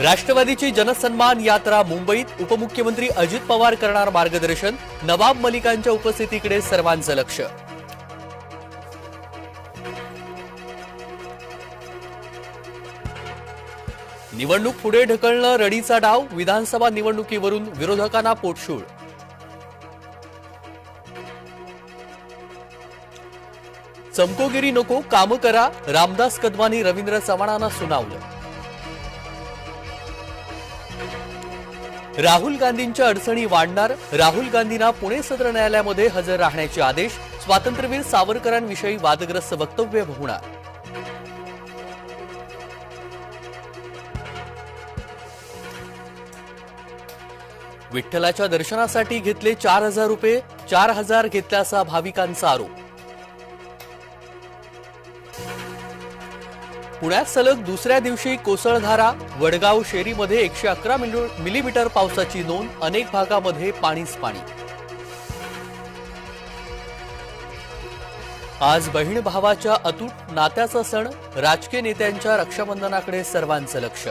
राष्ट्रवादीची जनसन्मान यात्रा मुंबईत उपमुख्यमंत्री अजित पवार करणार मार्गदर्शन नवाब मलिकांच्या उपस्थितीकडे सर्वांचं लक्ष. निवडणूक पुढे ढकलणं रडीचा डाव विधानसभा निवडणुकीवरून विरोधकांना पोटशूळ चमकोगिरी नको काम करा रामदास कदमानी रवींद्र चव्हाणांना सुनावलं. राहुल गांधींच्या अडचणी वाढणार राहुल गांधींना पुणे सत्र न्यायालयामध्ये हजर राहण्याचे आदेश स्वातंत्र्यवीर सावरकरांविषयी वादग्रस्त वक्तव्य होणार. विठ्ठलाच्या दर्शनासाठी घेतले चार हजार रुपये चार हजार घेतल्याचा भाविकांचा आरोप. पुण्यात सलग दुसऱ्या दिवशी कोसळधारा वडगाव शेरीमध्ये एकशे अकरा मिलीमीटर पावसाची नोंद अनेक भागामध्ये पाणीच पाणी. आज बहीण भावाच्या अतूट नात्याचा सण राजकीय नेत्यांच्या रक्षाबंधनाकडे सर्वांचं लक्ष.